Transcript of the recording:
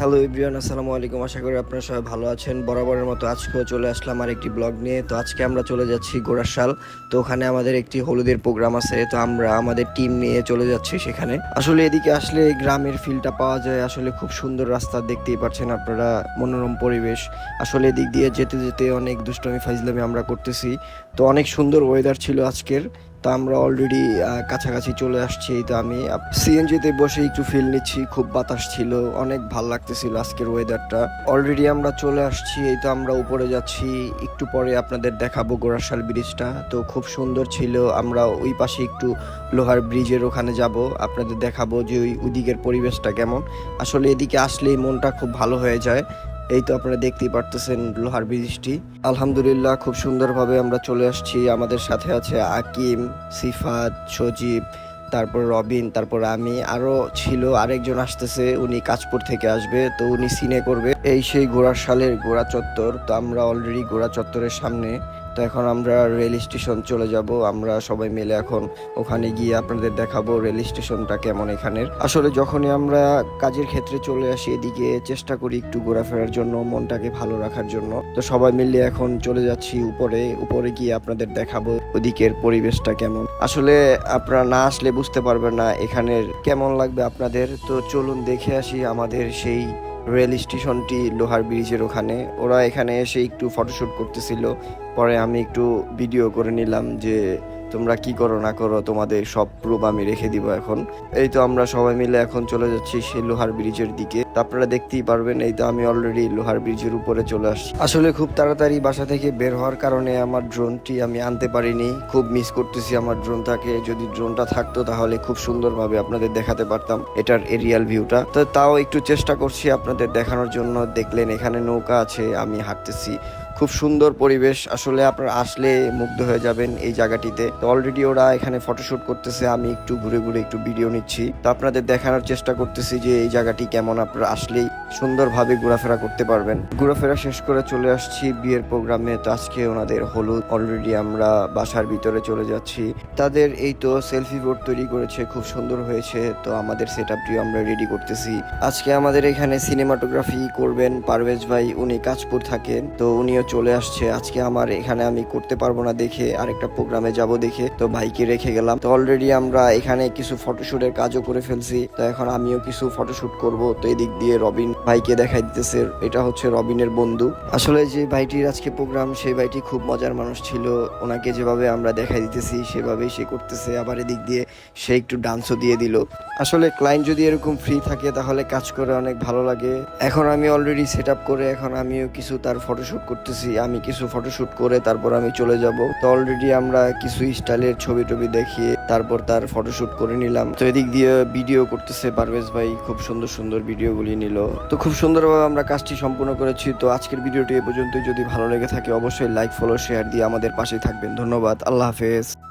Hello ইব্রিয়ান আসসালামু আলাইকুম। আশা করি আপনারা সবাই ভালো আছেন। বরাবরের মতো আজকেও চলে আসলাম আর একটি ব্লগ নিয়ে। তো আজকে আমরা চলে যাচ্ছি গোড়াশাল। তো ওখানে আমাদের একটি হলুদের প্রোগ্রাম আছে। তো আমরা আমাদের টিম নিয়ে চলে যাচ্ছি সেখানে। আসলে এদিকে আসলে গ্রামের ফিলটা পাওয়া যায়। আসলে খুব সুন্দর রাস্তা দেখতেই পাচ্ছেন আপনারা। মনোরম পরিবেশ। আসলে এদিক দিয়ে যেতে যেতে অনেক দুষ্টমি ফাইজলামি আমরা করতেছি। তো অনেক সুন্দর ওয়েদার ছিল আজকের। তো আমরা অলরেডি কাছাকাছি চলে আসছি। তো আমি সিএনজিতে বসে একটু ফিল নিচ্ছি, খুব বাতাস ছিল, অনেক ভালো লাগতেছিল আজকের ওয়েদারটা অলরেডি আমরা চলে আসছি, এই তো আমরা উপরে যাচ্ছি, একটু পরে আপনাদের দেখাবো গোড়াশাল ব্রিজটা তো খুব সুন্দর ছিল, আমরা ওই পাশে একটু লোহার ব্রিজের ওখানে যাব, আপনাদের দেখাবো যে ওই, ওদিকের পরিবেশটা কেমন। আসলে এদিকে আসলেই মনটা খুব ভালো হয়ে যায়। এই তো আপনারা দেখতেই পারতেছেন লোহার ব্রিজটি। আলহামদুলিল্লাহ, খুব সুন্দরভাবে আমরা চলে আসছি। আমাদের সাথে আছে আকিম, সিফাত, সজীব, তারপর রবিন, তারপর আমি আরও ছিল আরেকজন আসতেছে, উনি কাজপুর থেকে আসবে, তো উনি সিনে করবে। এই সেই ঘোড়া সালের ঘোড়া চত্বর, তো আমরা অলরেডি ঘোড়া চত্বরের সামনে তো এখন আমরা রেল স্টেশন চলে যাব। আমরা সবাই মিলে এখন ওখানে গিয়ে আপনাদের দেখাবো রেল স্টেশনটা কেমন এখানের। আসলে যখনই আমরা কাজের ক্ষেত্রে চলে আসি, এদিকে চেষ্টা করি একটু ঘোরাফেরার জন্য, মনটাকে ভালো রাখার জন্য। তো সবাই মিলে এখন চলে যাচ্ছি উপরে। উপরে গিয়ে আপনাদের দেখাবো ওদিকের পরিবেশটা কেমন। আসলে আপনারা না আসলে বুঝতে পারবেন না এখানের কেমন লাগবে আপনাদের। তো চলুন দেখে আসি আমাদের সেই রেল স্টেশনটি লোহার ব্রিজের ওখানে। ওরা এখানে এসে একটু ফটোশ্যুট করতেছিল। পরে আমি একটু ভিডিও করে নিলাম যে তোমরা কি করো না করো, তোমাদের সব প্রুফ আমি রেখে দিব এখন। এই তো আমরা সবাই মিলে এখন চলে যাচ্ছি সেই লোহার ব্রিজের দিকে। আপনারা দেখতেই পারবেন, এই তো আমি অলরেডি লোহার ব্রিজের উপরে চলে আসছি। আসলে খুব তাড়াতাড়ি বাসা থেকে বের হওয়ার কারণে আমার ড্রোনটি আমি আনতে পারিনি। খুব মিস করতেছি আমার ড্রোনটাকে যদি ড্রোনটা থাকতো তাহলে খুব সুন্দরভাবে আপনাদের দেখাতে পারতাম এটার এরিয়াল ভিউটা তো তাও একটু চেষ্টা করছি আপনাদের দেখানোর জন্য। দেখলেন এখানে নৌকা আছে, আমি হাঁটতেছি। খুব সুন্দর পরিবেশ। আসলে আপনারা আসলে মুগ্ধ হয়ে যাবেন এই জায়গাটিতে। তো অলরেডি ওরা এখানে ফটোশুট করতেছে, আমি একটু ঘুরে ঘুরে একটু ভিডিও নিচ্ছি। তো আপনাদের দেখানোর চেষ্টা করতেছি যে এই জায়গাটি কেমন, আপনারা আসলেই সুন্দরভাবে ঘোরাফেরা করতে পারবেন। ঘোরাফেরা শেষ করে চলে আসছি বিয়ের প্রোগ্রামে তো আজকে ওনাদের হলুদ অলরেডি আমরা বাসার ভিতরে চলে যাচ্ছি। তাদের এই তো সেলফি বোর্ড তৈরি করেছে, খুব সুন্দর হয়েছে। তো আমাদের সেট আপটিও আমরা রেডি করতেছি। আজকে আমাদের এখানে সিনেমাটোগ্রাফি করবেন পারভেজ ভাই, উনি কাজপুর থাকেন। তো উনিও চলে আসছে। আজকে আমার এখানে আমি করতে পারব না দেখে আরেকটা প্রোগ্রামে যাব দেখে। তো ভাইকে রেখে গেলাম। তো অলরেডি আমরা এখানে কিছু ফটোশুটের কাজও করে ফেলছি। তো এখন আমিও কিছু ফটোশুট করব। তো এদিক দিয়ে রবিন ভাইকে দেখাই দিতেছে। এটা হচ্ছে রবিনের বন্ধু। আসলে যে ভাইটির আজকে প্রোগ্রাম সেই ভাইটি খুব মজার মানুষ ছিল। ওনাকে যেভাবে আমরা দেখাই দিতেছি, সেভাবেই সে করতেছে। আবার এদিক দিয়ে সে একটু ডান্সও দিয়ে দিল। আসলে ক্লায়েন্ট যদি এরকম ফ্রি থাকে, তাহলে কাজ করে অনেক ভালো লাগে। এখন আমি অলরেডি সেট করে এখন আমিও কিছু তার ফটোশুট করতেছি। আমি কিছু ফটোশুট করে তারপর আমি চলে যাব। তো অলরেডি আমরা কিছু স্টাইলের ছবি টবি দেখিয়ে তারপর তার ফটোশুট করে নিলাম। তো এদিক দিয়ে ভিডিও করতেছে পারভেজ ভাই, খুব সুন্দর সুন্দর ভিডিওগুলি নিল। তো খুব সুন্দরভাবে আমরা কাজটি সম্পূর্ণ করেছি। তো আজকের ভিডিওটি এ পর্যন্তই। যদি ভালো লেগে থাকে, অবশ্যই লাইক ফলো শেয়ার দিয়ে আমাদের পাশে থাকবেন। ধন্যবাদ, আল্লাহ হাফেজ।